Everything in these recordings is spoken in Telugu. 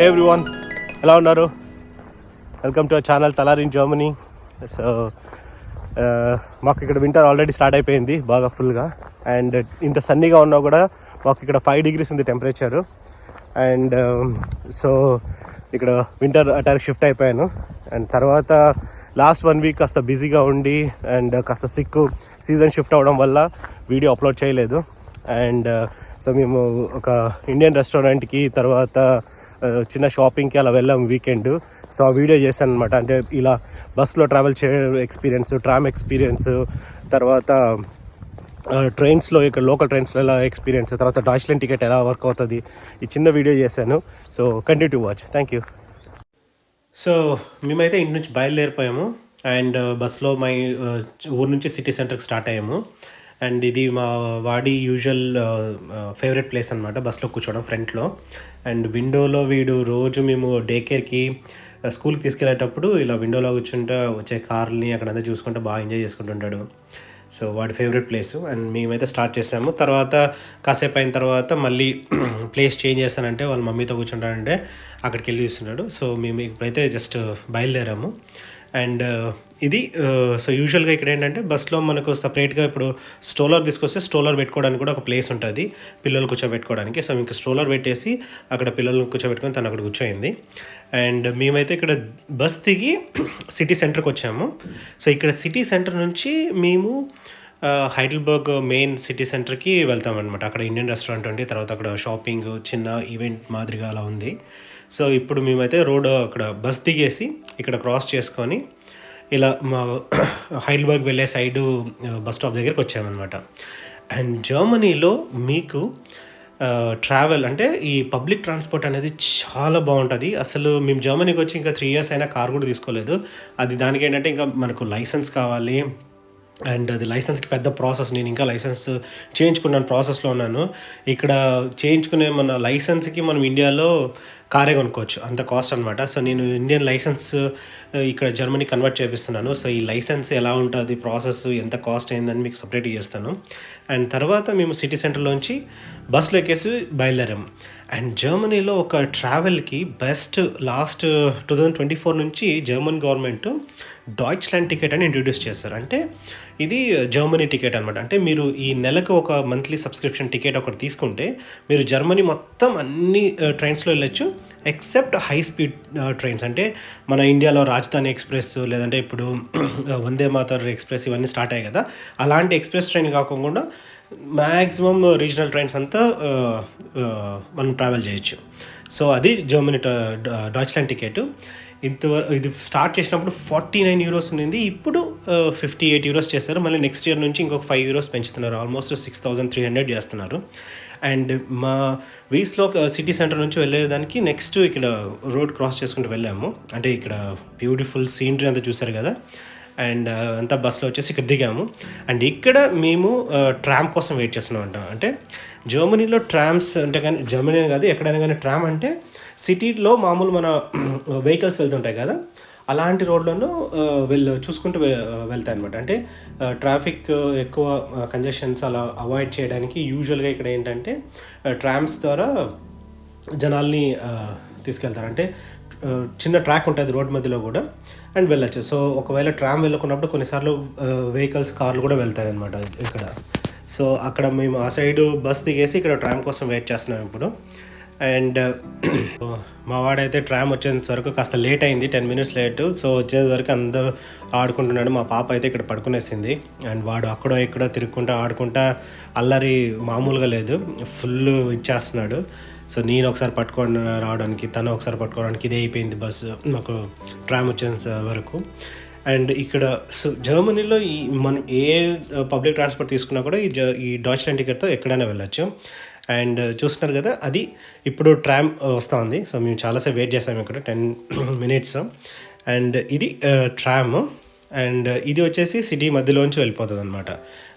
ఎవ్రీ ఎవ్రీవన్ ఎలా ఉన్నారు? వెల్కమ్ టు అవర్ ఛానల్ తలార్ ఇన్ జర్మనీ సో మాకు ఇక్కడ వింటర్ ఆల్రెడీ స్టార్ట్ అయిపోయింది బాగా ఫుల్గా అండ్ ఇంత సన్నీగా ఉన్నా కూడా మాకు ఇక్కడ ఫైవ్ డిగ్రీస్ ఉంది టెంపరేచర్ అండ్ సో ఇక్కడ వింటర్ అటాక్ షిఫ్ట్ అయిపోయాను. అండ్ తర్వాత లాస్ట్ వన్ వీక్ కాస్త బిజీగా ఉండి అండ్ కాస్త సిక్ సీజన్ షిఫ్ట్ అవ్వడం వల్ల వీడియో అప్లోడ్ చేయలేదు. అండ్ సో uh, మేము ఒక ఇండియన్ రెస్టారెంట్కి తర్వాత చిన్న షాపింగ్కి అలా వెళ్ళాం వీకెండ్. సో ఆ వీడియో చేశాను అనమాట అంటే ఇలా బస్లో ట్రావెల్ చే ఎక్స్పీరియన్స్ ట్రామ్ ఎక్స్పీరియన్స్ తర్వాత ట్రైన్స్లో ఇక్కడ లోకల్ ట్రైన్స్లో ఎలా ఎక్స్పీరియన్స్ తర్వాత డాచ్లెన్ టికెట్ ఎలా వర్క్ అవుతుంది ఈ చిన్న వీడియో చేశాను. So continue to watch. Thank you. So మేమైతే ఇంటి నుంచి బయలుదేరిపోయాము. అండ్ బస్సులో మై ఊరు నుంచి సిటీ సెంటర్కి స్టార్ట్ అయ్యాము. అండ్ ఇది మా వాడి యూజువల్ ఫేవరెట్ ప్లేస్ అనమాట బస్లో కూర్చోవడం ఫ్రంట్లో. అండ్ విండోలో వీడు రోజు మేము డే కేర్కి స్కూల్కి తీసుకెళ్ళేటప్పుడు ఇలా విండోలో కూర్చుంటా వచ్చే కార్ని అక్కడంతా చూసుకుంటూ బాగా ఎంజాయ్ చేసుకుంటుంటాడు సో వాడి ఫేవరెట్ ప్లేస్. అండ్ మేమైతే స్టార్ట్ చేసాము. తర్వాత కాసేపు అయిన తర్వాత మళ్ళీ ప్లేస్ చేంజ్ చేస్తానంటే వాళ్ళ మమ్మీతో కూర్చుంటానంటే అక్కడికి వెళ్ళి చూస్తున్నాడు. సో మేము ఇప్పుడైతే జస్ట్ బయలుదేరాము. అండ్ ఇది సో యూజువల్గా ఇక్కడ ఏంటంటే బస్లో మనకు సపరేట్గా ఇప్పుడు స్టోలర్ తీసుకొస్తే స్టోలర్ పెట్టుకోవడానికి కూడా ఒక ప్లేస్ ఉంటుంది పిల్లలు కూర్చోబెట్టుకోవడానికి. సో మీకు స్టోలర్ పెట్టేసి అక్కడ పిల్లలు కూర్చోబెట్టుకొని తను అక్కడ కూర్చోయింది. అండ్ మేమైతే ఇక్కడ బస్ దిగి సిటీ సెంటర్కి వచ్చాము సో ఇక్కడ సిటీ సెంటర్ నుంచి మేము హైడల్బర్గ్ మెయిన్ సిటీ సెంటర్కి వెళ్తాం అనమాట అక్కడ ఇండియన్ రెస్టారెంట్ ఉంది తర్వాత అక్కడ షాపింగ్ చిన్న ఈవెంట్ మాదిరిగా అలా ఉంది. సో ఇప్పుడు మేమైతే రోడ్ అక్కడ బస్ దిగేసి ఇక్కడ క్రాస్ చేసుకొని ఇలా మా హైడ్బర్గ్ వెళ్ళే సైడు బస్ స్టాప్ దగ్గరికి వచ్చామన్నమాట. అండ్ జర్మనీలో మీకు ట్రావెల్ అంటే ఈ పబ్లిక్ ట్రాన్స్పోర్ట్ అనేది చాలా బాగుంటుంది. అసలు మేము జర్మనీకి వచ్చి ఇంకా త్రీ ఇయర్స్ అయినా కార్ కూడా తీసుకోలేదు. అది దానికి ఏంటంటే ఇంకా మనకు లైసెన్స్ కావాలి. అండ్ అది లైసెన్స్కి పెద్ద ప్రాసెస్. నేను ఇంకా లైసెన్స్ చేయించుకున్నాను ప్రాసెస్లో ఉన్నాను. ఇక్కడ చేయించుకునే మన లైసెన్స్కి మనం ఇండియాలో కారే కొనుక్కోవచ్చు. అంత కాస్ట్ అనమాట సో నేను ఇండియన్ లైసెన్స్ ఇక్కడ జర్మనీ కన్వర్ట్ చేపిస్తున్నాను. సో ఈ లైసెన్స్ ఎలా ఉంటుంది ప్రాసెస్ ఎంత కాస్ట్ అయిందని మీకు సపరేట్ చేస్తాను. అండ్ తర్వాత మేము సిటీ సెంటర్లోంచి బస్సులో ఎక్కేసి బయలుదేరాము. అండ్ జర్మనీలో ఒక ట్రావెల్కి best last two thousand twenty four నుంచి జర్మన్ గవర్నమెంట్ డాయిచ్లాండ్ టికెట్ అని ఇంట్రడ్యూస్ చేస్తారు. అంటే ఇది జర్మనీ టికెట్ అనమాట అంటే మీరు ఈ నెలకు ఒక మంత్లీ సబ్స్క్రిప్షన్ టికెట్ ఒకటి తీసుకుంటే మీరు జర్మనీ మొత్తం అన్ని ట్రైన్స్లో వెళ్ళొచ్చు ఎక్సెప్ట్ హై స్పీడ్ ట్రైన్స్ అంటే మన ఇండియాలో రాజధాని ఎక్స్ప్రెస్ లేదంటే ఇప్పుడు వందే మాతర్ ఎక్స్ప్రెస్ ఇవన్నీ స్టార్ట్ అయ్యాయి కదా. అలాంటి ఎక్స్ప్రెస్ ట్రైన్ కాకుండా మ్యాక్సిమం రీజనల్ ట్రైన్స్ అంతా మనం ట్రావెల్ చేయొచ్చు. సో అది జర్మనీ డాచ్లాండ్ టికెట్. ఇంతవరకు ఇది స్టార్ట్ చేసినప్పుడు ఫార్టీ నైన్ యూరోస్ ఉండింది. ఇప్పుడు ఫిఫ్టీ ఎయిట్ యూరోస్ చేస్తారు. మళ్ళీ నెక్స్ట్ ఇయర్ నుంచి ఇంకొక ఫైవ్ యూరోస్ పెంచుతున్నారు. Almost six thousand three hundred చేస్తున్నారు. అండ్ మా వీస్లో సిటీ సెంటర్ నుంచి వెళ్ళేదానికి నెక్స్ట్ ఇక్కడ రోడ్ క్రాస్ చేసుకుంటూ వెళ్ళాము. అంటే ఇక్కడ బ్యూటిఫుల్ సీనరీ అంతా చూసారు కదా. అండ్ అంతా బస్సులో వచ్చేసి ఇక్కడ దిగాము. అండ్ ఇక్కడ మేము ట్రామ్ కోసం వెయిట్ చేస్తున్నాం అంట. అంటే జర్మనీలో ట్రామ్స్ అంటే కానీ జర్మనీ అని కాదు ఎక్కడైనా కానీ ట్రామ్ అంటే సిటీలో మామూలు మన వెహికల్స్ వెళ్తుంటాయి కదా అలాంటి రోడ్లను వెళ్ళ చూసుకుంటూ వె- వెళ్తాయి అనమాట అంటే ట్రాఫిక్ ఎక్కువ కంజెషన్స్ అలా అవాయిడ్ చేయడానికి యూజువల్గా ఇక్కడ ఏంటంటే ట్రామ్స్ ద్వారా జనాల్ని తీసుకెళ్తారు. అంటే చిన్న ట్రాక్ ఉంటుంది రోడ్ మధ్యలో కూడా అండ్ వెళ్ళచ్చు. సో ఒకవేళ ట్రామ్ వెళ్ళకున్నప్పుడు కొన్నిసార్లు వెహికల్స్ కార్లు కూడా వెళ్తాయి అనమాట ఇక్కడ. సో అక్కడ మేము ఆ సైడు బస్ దిగేసి ఇక్కడ ట్రామ్ కోసం వెయిట్ చేస్తున్నాం ఇప్పుడు. అండ్ మా వాడైతే ట్రామ్ వచ్చేంత వరకు కాస్త లేట్ అయింది టెన్ మినిట్స్ లేట్. సో వచ్చేది వరకు అందరూ ఆడుకుంటున్నాడు. మా పాప అయితే ఇక్కడ పడుకునేసింది. అండ్ వాడు అక్కడో ఇక్కడ తిరుక్కుంటా ఆడుకుంటా అల్లరి మామూలుగా లేదు. ఫుల్ ఇచ్చేస్తున్నాడు. సో నేను ఒకసారి పట్టుకొని రావడానికి తను ఒకసారి పట్టుకోవడానికి ఇదే అయిపోయింది బస్సు. మాకు ట్రామ్ వచ్చేంత వరకు. అండ్ ఇక్కడ సో జర్మనీలో ఈ మనం ఏ పబ్లిక్ ట్రాన్స్పోర్ట్ తీసుకున్నా కూడా ఈ జ ఈ డాచ్లాండ్ టికెట్తో ఎక్కడైనా వెళ్ళొచ్చు. అండ్ చూస్తున్నారు కదా అది ఇప్పుడు ట్రామ్ వస్తూ ఉంది. సో మేము చాలాసేపు వెయిట్ చేసాము ఇక్కడ టెన్ మినిట్స్. అండ్ ఇది ట్రామ్. అండ్ ఇది వచ్చేసి సిటీ మధ్యలోంచి వెళ్ళిపోతుంది అనమాట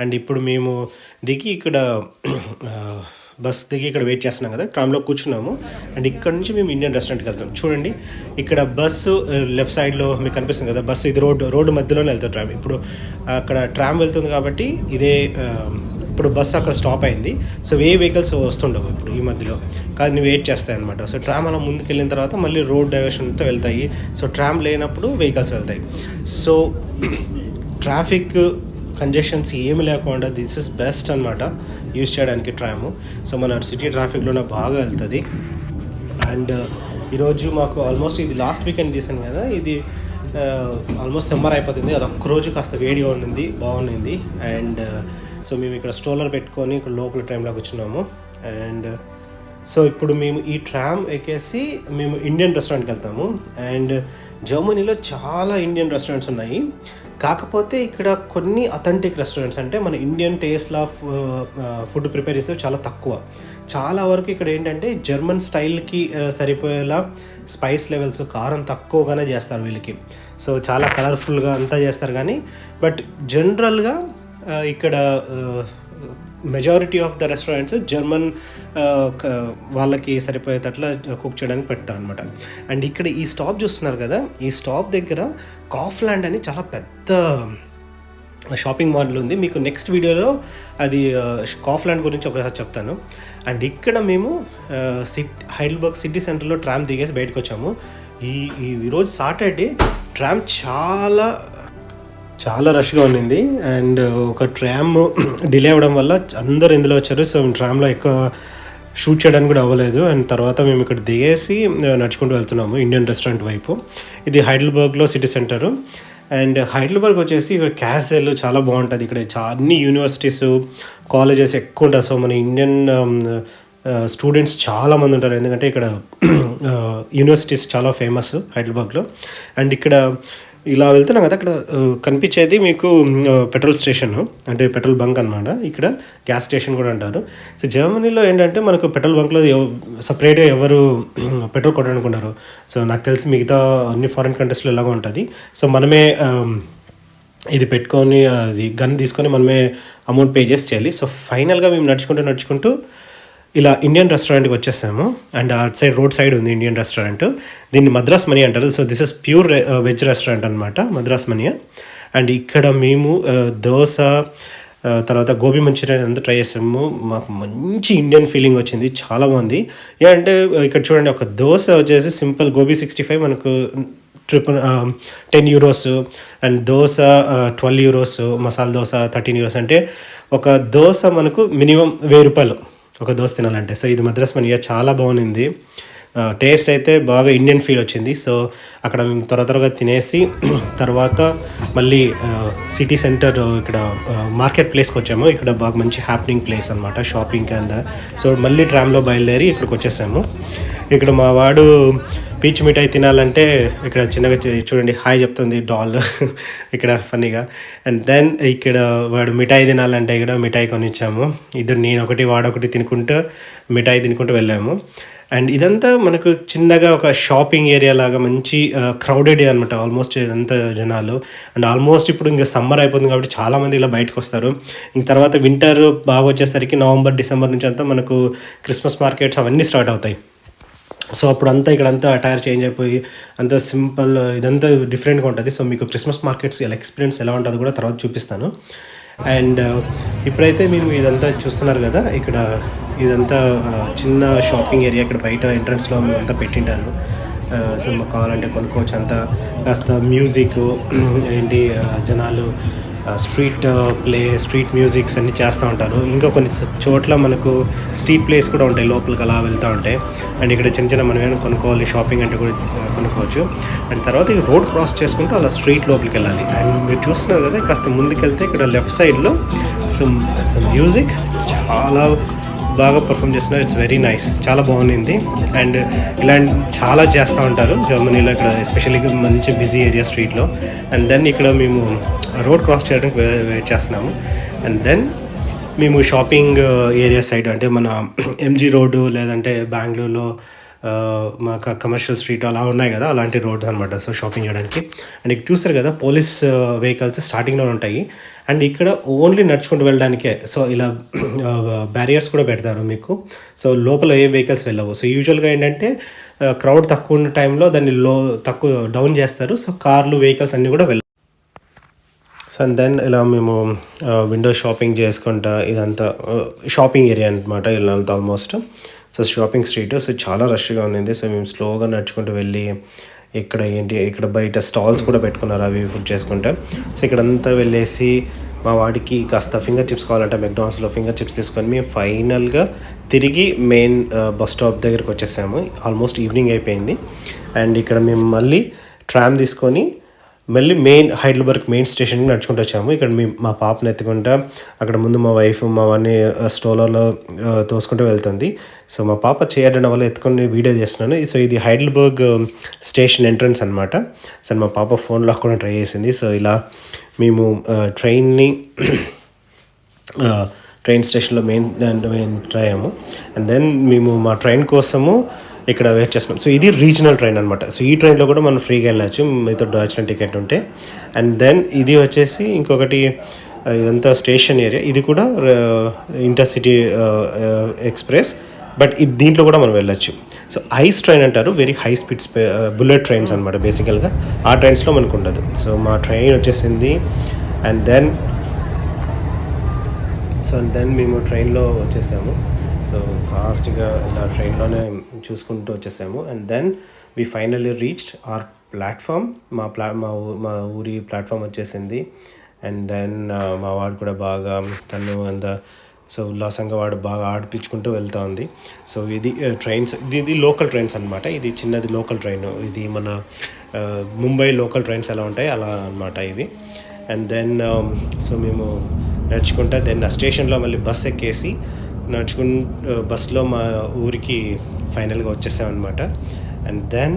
అండ్ ఇప్పుడు మేము దిగి ఇక్కడ బస్ దిగి ఇక్కడ వెయిట్ చేస్తున్నాం కదా ట్రామ్లో కూర్చున్నాము. అండ్ ఇక్కడ నుంచి మేము ఇండియన్ రెస్టారెంట్కి వెళ్తాం. చూడండి ఇక్కడ బస్సు uh, లెఫ్ట్ సైడ్లో మీకు కనిపిస్తుంది కదా బస్సు ఇది రోడ్డు రోడ్డు మధ్యలోనే వెళ్తాం ట్రామ్. ఇప్పుడు అక్కడ ట్రామ్ వెళ్తుంది కాబట్టి ఇదే ఇప్పుడు బస్సు అక్కడ స్టాప్ అయింది. సో ఏ వెహికల్స్ వస్తుండవు ఇప్పుడు ఈ మధ్యలో. కానీ వెయిట్ చేస్తాయి అనమాట సో ట్రామ్ అలా ముందుకు వెళ్ళిన తర్వాత మళ్ళీ రోడ్ డైవర్షన్తో వెళ్తాయి. సో ట్రామ్ లేనప్పుడు వెహికల్స్ వెళ్తాయి. సో ట్రాఫిక్ కంజెషన్స్ ఏమి లేకుండా దిస్ ఇస్ బెస్ట్ అనమాట యూజ్ చేయడానికి ట్రాము. సో మన సిటీ ట్రాఫిక్లోనే బాగా వెళ్తుంది. అండ్ ఈరోజు మాకు ఆల్మోస్ట్ ఇది లాస్ట్ వీకెండ్ తీసాను కదా. ఇది ఆల్మోస్ట్ సమ్మర్ అయిపోతుంది. అది రోజు కాస్త వేడిగా ఉండింది బాగుండింది. అండ్ సో మేము ఇక్కడ స్ట్రోలర్ పెట్టుకొని ఇక్కడ లోపల ట్రైన్లోకి వచ్చినాము అండ్ సో ఇప్పుడు మేము ఈ ట్రామ్ ఎక్కేసి మేము ఇండియన్ రెస్టారెంట్కి వెళ్తాము. అండ్ జర్మనీలో చాలా ఇండియన్ రెస్టారెంట్స్ ఉన్నాయి. కాకపోతే ఇక్కడ కొన్ని అథెంటిక్ రెస్టారెంట్స్ అంటే మన ఇండియన్ టేస్ట్లో ఫుడ్ ప్రిపేర్ చేస్తే చాలా తక్కువ. చాలా వరకు ఇక్కడ ఏంటంటే జర్మన్ స్టైల్కి uh, సరిపోయేలా స్పైస్ లెవెల్స్ కారం తక్కువగానే చేస్తారు వీళ్ళకి. సో చాలా కలర్ఫుల్గా అంతా చేస్తారు కానీ బట్ జనరల్గా uh, ఇక్కడ uh, majority of the restaurants German వాళ్ళకి సరిపోయేటట్లా కుక్ చేయడానికి పెడతారు అనమాట అండ్ ఇక్కడ ఈ స్టాప్ చూస్తున్నారు కదా ఈ స్టాప్ దగ్గర కాఫ్లాండ్ అని చాలా పెద్ద షాపింగ్ మాల్ ఉంది. మీకు నెక్స్ట్ వీడియోలో అది కాఫ్లాండ్ గురించి ఒకసారి చెప్తాను. అండ్ ఇక్కడ మేము సిట్ హైడల్బర్గ్ సిటీ సెంటర్లో ట్రామ్ దిగేసి బయటకు వచ్చాము ఈ ఈరోజు సాటర్డే ట్రామ్ చాలా చాలా రష్గా ఉండింది. అండ్ ఒక ట్రామ్ డిలే అవ్వడం వల్ల అందరు ఇందులో వచ్చారు. సో ట్రామ్లో ఎక్కువ షూట్ చేయడానికి కూడా అవ్వలేదు. అండ్ తర్వాత మేము ఇక్కడ దిగేసి నడుచుకుంటూ వెళ్తున్నాము ఇండియన్ రెస్టారెంట్ వైపు. ఇది హైడల్బర్గ్లో సిటీ సెంటరు. అండ్ హైదరాబాద్ వచ్చేసి ఇక్కడ క్యాసెల్ చాలా బాగుంటుంది. ఇక్కడ అన్ని యూనివర్సిటీస్ కాలేజెస్ ఎక్కువ ఉంటాయి. సో మన ఇండియన్ స్టూడెంట్స్ చాలా మంది ఉంటారు. ఎందుకంటే ఇక్కడ యూనివర్సిటీస్ చాలా ఫేమస్ హైదరాబాద్లో అండ్ ఇక్కడ ఇలా వెళ్తున్నాం కదా అక్కడ కనిపించేది మీకు పెట్రోల్ స్టేషన్ అంటే పెట్రోల్ బంక్ అనమాట ఇక్కడ గ్యాస్ స్టేషన్ కూడా అంటారు. సో జర్మనీలో ఏంటంటే మనకు పెట్రోల్ బంక్లో సపరేట్గా ఎవరు పెట్రోల్ కొట్టడానికి ఉండరు సో నాకు తెలిసి మిగతా అన్ని ఫారిన్ కంట్రీస్లో ఎలాగో ఉంటుంది. సో మనమే ఇది పెట్టుకొని అది గన్ తీసుకొని మనమే అమౌంట్ పే చేసి చేయాలి. సో ఫైనల్గా మేము నడుచుకుంటూ నడుచుకుంటూ ఇలా ఇండియన్ రెస్టారెంట్కి వచ్చేసాము. And at side road side ఉంది ఇండియన్ రెస్టారెంట్ దీన్ని మద్రాస్ మనీ అంటారు. So this is pure veg restaurant అనమాట మద్రాస్ మనీ. అండ్ ఇక్కడ మేము uh, దోశ uh, తర్వాత గోబీ మంచూరియన్ అంతా ట్రై చేసాము. మాకు మంచి ఇండియన్ ఫీలింగ్ వచ్చింది. చాలా బాగుంది. ఏ అంటే uh, ఇక్కడ చూడండి ఒక దోశ వచ్చేసి సింపుల్ గోబీ సిక్స్టీ ఫైవ్ మనకు triple ten euros and dosa twelve euros masala dosa thirteen euros అంటే ఒక దోశ మనకు మినిమం వెయ్యి రూపాయలు. ఒక దోశ తినాలంటే. సో ఇది మద్రాస్ మనియా చాలా బాగుంది టేస్ట్ అయితే బాగా ఇండియన్ ఫీల్ వచ్చింది. సో అక్కడ మేము త్వర త్వరగా తినేసి తర్వాత మళ్ళీ సిటీ సెంటర్ ఇక్కడ మార్కెట్ ప్లేస్కి వచ్చాము. ఇక్కడ బాగా మంచి హ్యాపెనింగ్ ప్లేస్ అనమాట షాపింగ్ కింద సో మళ్ళీ ట్రామ్లో బయలుదేరి ఇక్కడికి వచ్చేసాము. ఇక్కడ మా వాడు పీచ్ మిఠాయి తినాలంటే ఇక్కడ చిన్నగా చూడండి హాయ్ చెప్తుంది డాల్. ఇక్కడ ఫన్నీగా. అండ్ దెన్ ఇక్కడ వాడు మిఠాయి తినాలంటే ఇక్కడ మిఠాయి కొనిచ్చాము. ఇద్దరు నేను ఒకటి వాడొకటి తినుకుంటూ మిఠాయి తినుకుంటూ వెళ్ళాము. అండ్ ఇదంతా మనకు చిన్నగా ఒక షాపింగ్ ఏరియా లాగా మంచి క్రౌడెడ్ అనమాట ఆల్మోస్ట్ ఇదంతా జనాలు. అండ్ ఆల్మోస్ట్ ఇప్పుడు ఇంకా సమ్మర్ అయిపోతుంది కాబట్టి చాలామంది ఇలా బయటకు వస్తారు. ఇంక తర్వాత వింటర్ బాగా వచ్చేసరికి నవంబర్ డిసెంబర్ నుంచి అంతా మనకు క్రిస్మస్ మార్కెట్స్ అవన్నీ స్టార్ట్ అవుతాయి. సో అప్పుడు అంతా ఇక్కడ అంతా అటైర్ చేంజ్ అయిపోయి అంత సింపుల్ ఇదంతా డిఫరెంట్గా ఉంటుంది. సో మీకు క్రిస్మస్ మార్కెట్స్ ఎలా ఎక్స్పీరియన్స్ ఎలా ఉంటుందో కూడా తర్వాత చూపిస్తాను. అండ్ ఇప్పుడైతే మేము ఇదంతా చూస్తున్నారు కదా ఇక్కడ ఇదంతా చిన్న షాపింగ్ ఏరియా ఇక్కడ బయట ఎంట్రన్స్లో అంతా పెట్టింటారు. సో మాకు కావాలంటే కొనుక్కోవచ్చు అంతా. కాస్త మ్యూజిక్ ఏంటి జనాలు స్ట్రీట్ ప్లే స్ట్రీట్ మ్యూజిక్స్ అన్నీ చేస్తూ ఉంటారు ఇంకా కొన్ని చోట్ల మనకు స్ట్రీట్ ప్లేస్ కూడా ఉంటాయి లోపలికి అలా వెళ్తూ ఉంటాయి. అండ్ ఇక్కడ చిన్న చిన్న మనం ఏమైనా కొనుక్కోవాలి షాపింగ్ అంటే కూడా కొనుక్కోవచ్చు. అండ్ తర్వాత ఈ రోడ్ క్రాస్ చేసుకుంటూ అలా స్ట్రీట్ లోపలికి వెళ్ళాలి. అండ్ మీరు చూస్తున్నారు కదా కాస్త ముందుకెళ్తే ఇక్కడ లెఫ్ట్ సైడ్లో సమ్ సమ్ మ్యూజిక్ చాలా బాగా పర్ఫామ్ చేస్తున్నారు. ఇట్స్ వెరీ నైస్ చాలా బాగుంది అండ్ ఇలాంటి చాలా చేస్తూ ఉంటారు జర్మనీలో ఇక్కడ ఎస్పెషల్లీ మంచి బిజీ ఏరియా స్ట్రీట్లో అండ్ దెన్ ఇక్కడ మేము రోడ్ క్రాస్ చేయడానికి వే- వెయిట్ చేస్తున్నాము. అండ్ దెన్ మేము షాపింగ్ ఏరియా సైడ్ అంటే మన ఎంజీ రోడ్డు లేదంటే బెంగళూరులో కమర్షియల్ స్ట్రీట్ అలా ఉన్నాయి కదా అలాంటి రోడ్స్ అనమాట సో షాపింగ్ చేయడానికి. అండ్ ఇక్కడ చూస్తారు కదా పోలీస్ వెహికల్స్ స్టార్టింగ్లో ఉంటాయి. అండ్ ఇక్కడ ఓన్లీ నడుచుకుంటూ వెళ్ళడానికే. సో ఇలా బ్యారియర్స్ కూడా పెడతారు మీకు. సో లోపల ఏ వెహికల్స్ వెళ్ళవు. సో యూజువల్గా ఏంటంటే క్రౌడ్ తక్కువ ఉన్న టైంలో దాన్ని లో తక్కువ డౌన్ చేస్తారు. సో కార్లు వెహికల్స్ అన్నీ కూడా వెళ్ళ సో సో అండ్ దెన్ ఇలా మేము విండో షాపింగ్ చేసుకుంటా ఇదంతా షాపింగ్ ఏరియా అనమాట ఇలా almost so shopping street so చాలా రష్గా ఉండింది. సో మేము స్లోగా నడుచుకుంటూ వెళ్ళి ఇక్కడ ఏంటి ఇక్కడ బయట స్టాల్స్ కూడా పెట్టుకున్నారు అవి ఫుడ్ చేసుకుంటే. సో ఇక్కడంతా వెళ్ళేసి మా వాడికి కాస్త ఫింగర్ చిప్స్ కావాలంటే మెక్డానల్డ్స్లో ఫింగర్ చిప్స్ తీసుకొని మేము ఫైనల్గా తిరిగి మెయిన్ బస్ స్టాప్ దగ్గరికి వచ్చేసాము. ఆల్మోస్ట్ ఈవినింగ్ అయిపోయింది. అండ్ ఇక్కడ మేము మళ్ళీ ట్రామ్ తీసుకొని మళ్ళీ మెయిన్ హైడ్లబర్గ్ మెయిన్ స్టేషన్కి నడుచుకుంటూ వచ్చాము. ఇక్కడ మీ మా పాపను ఎత్తుకుంటా అక్కడ ముందు మా వైఫ్ మా వాడిని స్టోలర్లో తోసుకుంటూ వెళ్తుంది. సో మా పాప చేయడం వల్ల ఎత్తుకొని వీడియో చేస్తున్నాను సో ఇది హైడ్లబర్గ్ స్టేషన్ ఎంట్రన్స్ అనమాట సో మా పాప ఫోన్ కూడా ట్రై చేసింది. సో ఇలా మేము ట్రైన్ని ట్రైన్ స్టేషన్లో మెయిన్ మెయిన్ అయ్యాము. అండ్ దెన్ మేము మా ట్రైన్ కోసము ఇక్కడ వెయిట్ చేస్తున్నాం. సో ఇది రీజనల్ ట్రైన్ అనమాట సో ఈ ట్రైన్లో కూడా మనం ఫ్రీగా వెళ్ళచ్చు. మీతో వచ్చిన టికెట్ ఉంటే. అండ్ దెన్ ఇది వచ్చేసి ఇంకొకటి ఇదంతా స్టేషన్ ఏరియా. ఇది కూడా ఇంటర్సిటీ ఎక్స్ప్రెస్. బట్ ఇది దీంట్లో కూడా మనం వెళ్ళొచ్చు. సో ఐస్ ట్రైన్ అంటారు. Very high speed bullet trains అనమాట బేసికల్గా ఆ ట్రైన్స్లో మనకు ఉండదు. సో మా ట్రైన్ వచ్చేసింది. And then so and then మేము ట్రైన్లో వచ్చేసాము. సో ఫాస్ట్గా ఇలా ట్రైన్లోనే చూసుకుంటూ వచ్చేసాము. And then we finally reached our platform మా ప్లా మా ఊ మా ఊరి ప్లాట్ఫామ్ వచ్చేసింది. అండ్ దెన్ uh, మా వాడు కూడా బాగా తను అంత సో ఉల్లాసంగా వాడు బాగా ఆడిపించుకుంటూ వెళ్తూ ఉంది సో ఇది uh, ట్రైన్స్ ఇది ఇది లోకల్ ట్రైన్స్ అనమాట ఇది చిన్నది లోకల్ ట్రైన్ ఇది మన ముంబై లోకల్ ట్రైన్స్ ఎలా ఉంటాయి అలా అనమాట ఇవి. అండ్ దెన్ సో మేము నడుచుకుంటా దెన్ ఆ స్టేషన్లో మళ్ళీ బస్ ఎక్కేసి నడుచుకుని బస్లో మా ఊరికి ఫైనల్గా వచ్చేసామన్నమాట. And then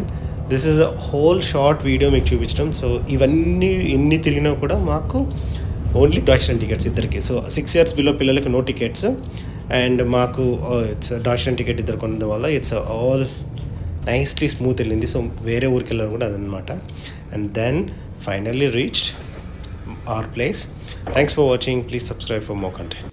this is a whole short video మీకు చూపించడం. సో ఇవన్నీ ఎన్ని తిరిగినా కూడా మాకు ఓన్లీ డాక్షన్ టికెట్స్ ఇద్దరికి. సో సిక్స్ ఇయర్స్ బిలో పిల్లలకి నో టికెట్స్ అండ్ మాకు ఇట్స్ డాక్షన్ టికెట్ ఇద్దరు కొనడం వల్ల ఇట్స్ ఆల్ నైస్లీ స్మూత్ వెళ్ళింది. సో వేరే ఊరికి వెళ్ళడం కూడా అదనమాట and then finally reached our place. Thanks for watching please subscribe for more content